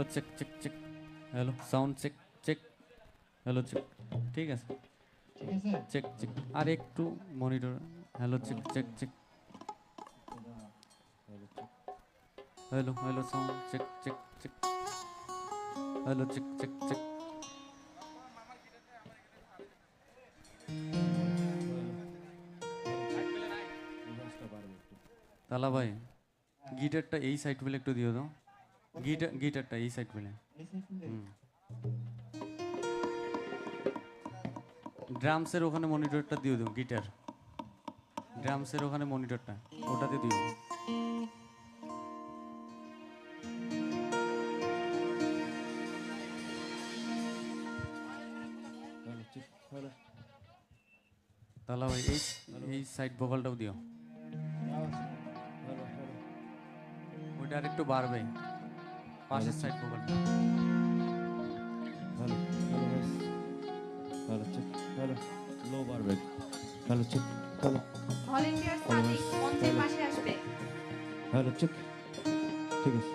hello check check check hello sound check check hello check ঠিক আছে ঠিক আছে চেক চেক আর একটু monitor hello check check check hello hello sound check check check hello check check check তালা ভাই গিটারটা এই সাইড পেলে একটু দিও দাও গিটার গিটারটা এই সাইড হুম। ড্রামসের ওখানে মনিটরটা দিয়ে দাও গিটার ড্রামসের ওখানে মনিটরটা ওটাতে দিও। তাহলে ভাই এই এই সাইড ভোকালটাও দিও। ওইটা আর একটু বাড়বে। পাশের side ভোকালটা hello hello hello check hello লো বাড়বে hello check hello volunteer Sadiq মঞ্চের পাশে আসবে? হ্যালো চেক ঠিক আছে।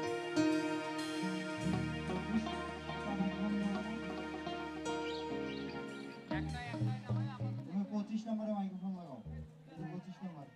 পঁচিশ নম্বরে মাইক্রোফোন লাগাও। পঁচিশ নম্বর।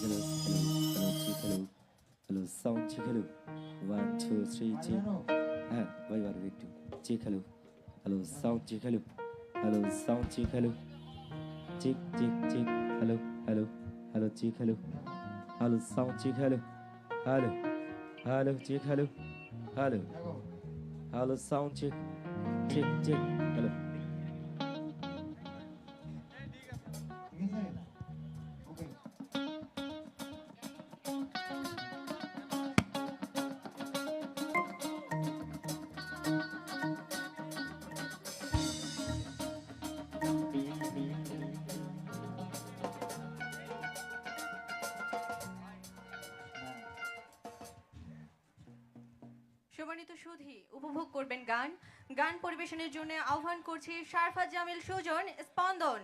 Hello check hello hello check hello hello sound check hello one two three check জানো? হ্যাঁ ভাই বাড়বে একটু check hello hello sound check hello hello sound check hello check check check hello hello hello check hello hello sound check hello hello hello check hello hello দেখো, hello sound check check check hello সম্মানিত সুধী উপভোগ করবেন গান। গান পরিবেশনের জন্য আহ্বান করছি শারফাত জামিল সুজন স্পন্দন।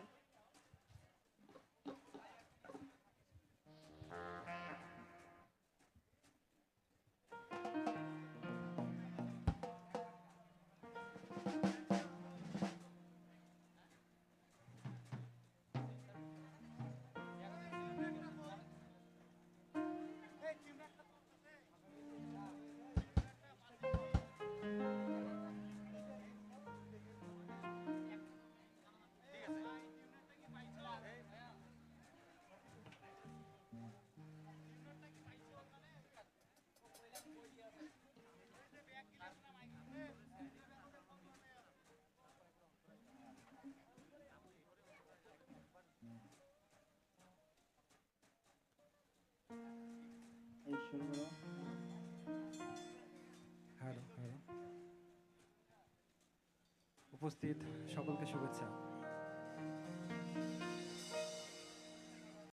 উপস্থিত সকলকে শুভেচ্ছা।